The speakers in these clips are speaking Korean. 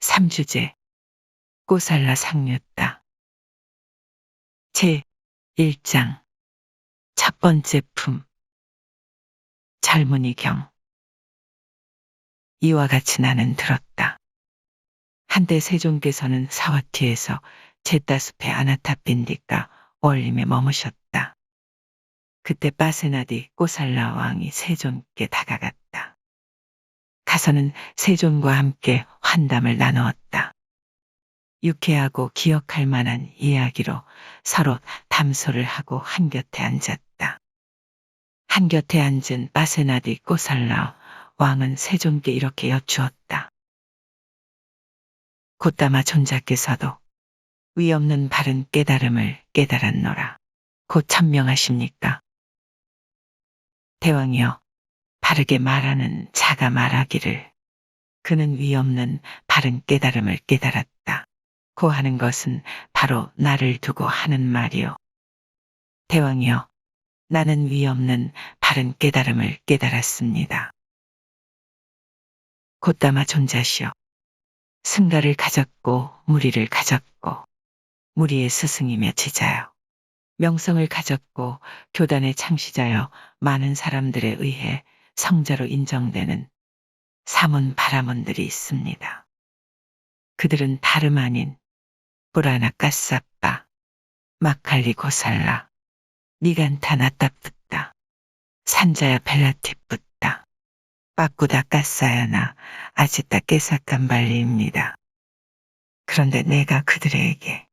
삼주제 꼬살라 상류다. 제 1장 첫 번째 품 젊은이경 이와 같이 나는 들었다. 한때 세종께서는 사와티에서 제따숲의 아나타빈디가 원림에 머무셨다. 그때 빠세나디 꼬살라 왕이 세존께 다가갔다. 가서는 세존과 함께 환담을 나누었다. 유쾌하고 기억할 만한 이야기로 서로 담소를 하고 한곁에 앉았다. 한곁에 앉은 빠세나디 꼬살라 왕은 세존께 이렇게 여쭈었다. 곧다마 존자께서도 위 없는 바른 깨달음을 깨달았노라. 곧 천명하십니까? 대왕이여, 바르게 말하는 자가 말하기를 그는 위 없는 바른 깨달음을 깨달았다. 고 하는 것은 바로 나를 두고 하는 말이요. 대왕이여, 나는 위 없는 바른 깨달음을 깨달았습니다. 곧다마 존자시여, 승가를 가졌고 무리를 가졌고 무리의 스승이며 제자여. 명성을 가졌고 교단의 창시자여 많은 사람들에 의해 성자로 인정되는 사문 바라문들이 있습니다. 그들은 다름 아닌 뿌라나 까싸빠, 마칼리 고살라, 니간타 나 따뿌따, 산자야 벨라티뿌따, 빠꾸다 까싸야나 아지따 깨사깜발리입니다. 그런데 내가 그들에게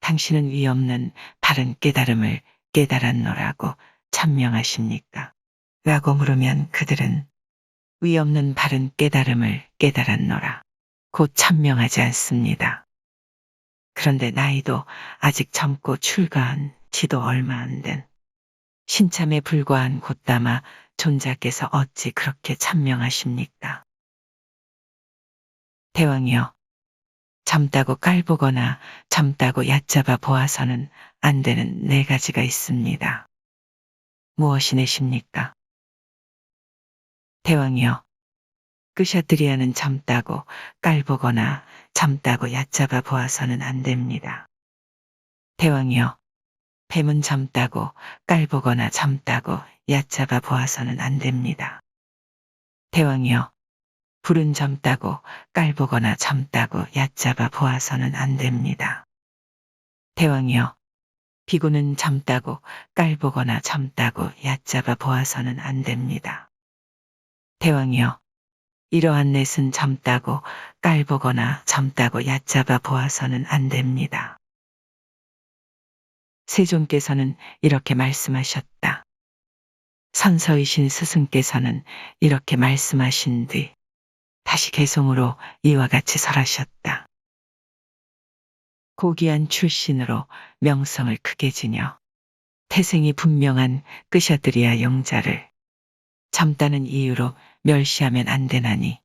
당신은 위 없는 바른 깨달음을 깨달았노라고 천명하십니까? 라고 물으면 그들은 위 없는 바른 깨달음을 깨달았노라. 곧 천명하지 않습니다. 그런데 나이도 아직 젊고 출가한 지도 얼마 안 된 신참에 불과한 곧다마 존자께서 어찌 그렇게 천명하십니까? 대왕이여, 젊다고 깔보거나 젊다고 얕잡아 보아서는 안 되는 네 가지가 있습니다. 무엇이 내십니까? 대왕이여, 끄샤트리아는 젊다고 깔보거나 젊다고 얕잡아 보아서는 안 됩니다. 대왕이여, 뱀은 젊다고 깔보거나 젊다고 얕잡아 보아서는 안 됩니다. 대왕이여, 불은 젊다고 깔보거나 젊다고 얕잡아 보아서는 안 됩니다. 대왕이여, 비구는 젊다고 깔보거나 젊다고 얕잡아 보아서는 안 됩니다. 대왕이여, 이러한 넷은 젊다고 깔보거나 젊다고 얕잡아 보아서는 안 됩니다. 세존께서는 이렇게 말씀하셨다. 선서이신 스승께서는 이렇게 말씀하신 뒤 다시 개송으로 이와 같이 설하셨다. 고귀한 출신으로 명성을 크게 지녀 태생이 분명한 끄샤드리아 영자를 젊다는 이유로 멸시하면 안 되나니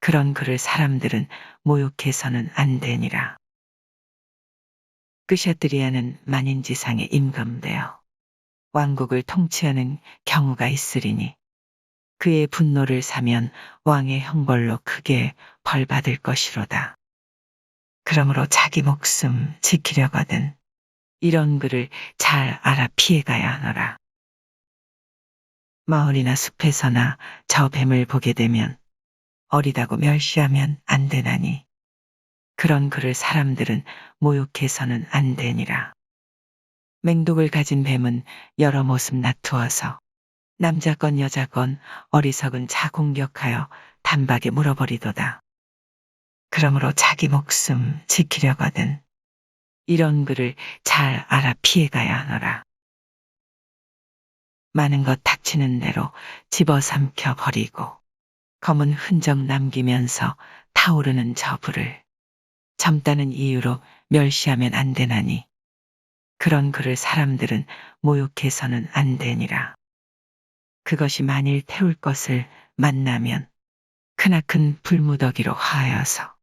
그런 그를 사람들은 모욕해서는 안 되니라. 끄샤드리아는 만인지상에 임금되어 왕국을 통치하는 경우가 있으리니 그의 분노를 사면 왕의 형벌로 크게 벌받을 것이로다. 그러므로 자기 목숨 지키려거든 이런 글을 잘 알아 피해가야 하노라. 마을이나 숲에서나 저 뱀을 보게 되면 어리다고 멸시하면 안 되나니 그런 글을 사람들은 모욕해서는 안 되니라. 맹독을 가진 뱀은 여러 모습 나투어서 남자건 여자건 어리석은 자 공격하여 단박에 물어버리도다. 그러므로 자기 목숨 지키려거든 이런 글을 잘 알아 피해가야 하노라. 많은 것 닥치는 대로 집어삼켜 버리고 검은 흔적 남기면서 타오르는 저 불을 젊다는 이유로 멸시하면 안 되나니 그런 글을 사람들은 모욕해서는 안 되니라. 그것이 만일 태울 것을 만나면 크나큰 불무더기로 화하여서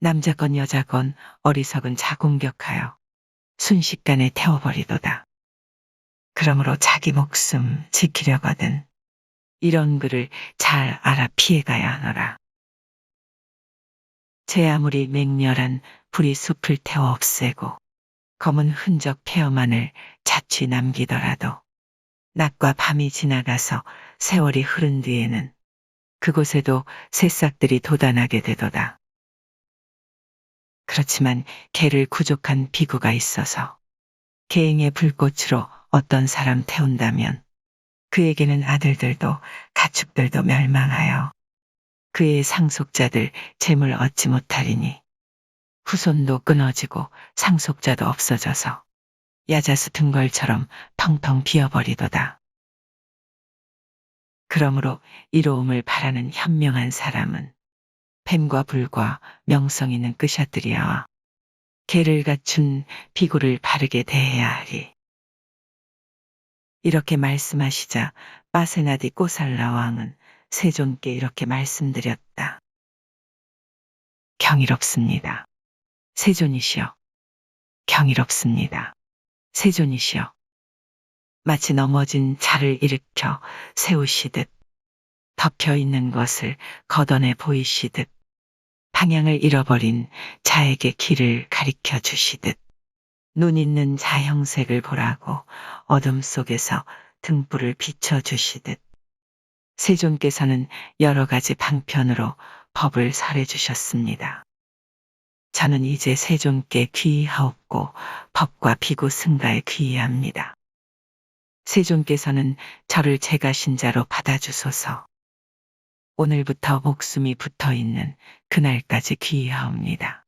남자건 여자건 어리석은 자공격하여 순식간에 태워버리도다. 그러므로 자기 목숨 지키려거든 이런 글을 잘 알아 피해가야 하노라. 제 아무리 맹렬한 불이 숲을 태워 없애고 검은 흔적 폐허만을 자취 남기더라도 낮과 밤이 지나가서 세월이 흐른 뒤에는 그곳에도 새싹들이 돋아나게 되도다. 그렇지만 개를 구족한 비구가 있어서 개행의 불꽃으로 어떤 사람 태운다면 그에게는 아들들도 가축들도 멸망하여 그의 상속자들 재물 얻지 못하리니 후손도 끊어지고 상속자도 없어져서 야자수 등걸처럼 텅텅 비어버리도다. 그러므로 이로움을 바라는 현명한 사람은 뱀과 불과 명성 있는 끄샤들이야와 개를 갖춘 비구를 바르게 대해야 하리. 이렇게 말씀하시자 빠세나디 꼬살라 왕은 세존께 이렇게 말씀드렸다. 경이롭습니다. 세존이시여. 경이롭습니다. 세존이시여. 마치 넘어진 자를 일으켜 세우시듯 덮여 있는 것을 걷어내 보이시듯 방향을 잃어버린 자에게 길을 가리켜 주시듯 눈 있는 자 형색을 보라고 어둠 속에서 등불을 비춰 주시듯 세존께서는 여러 가지 방편으로 법을 설해 주셨습니다. 저는 이제 세존께 귀의하옵고 법과 비구 승가에 귀의합니다. 세존께서는 저를 제가 신자로 받아주소서. 오늘부터 목숨이 붙어 있는 그날까지 귀의하옵니다.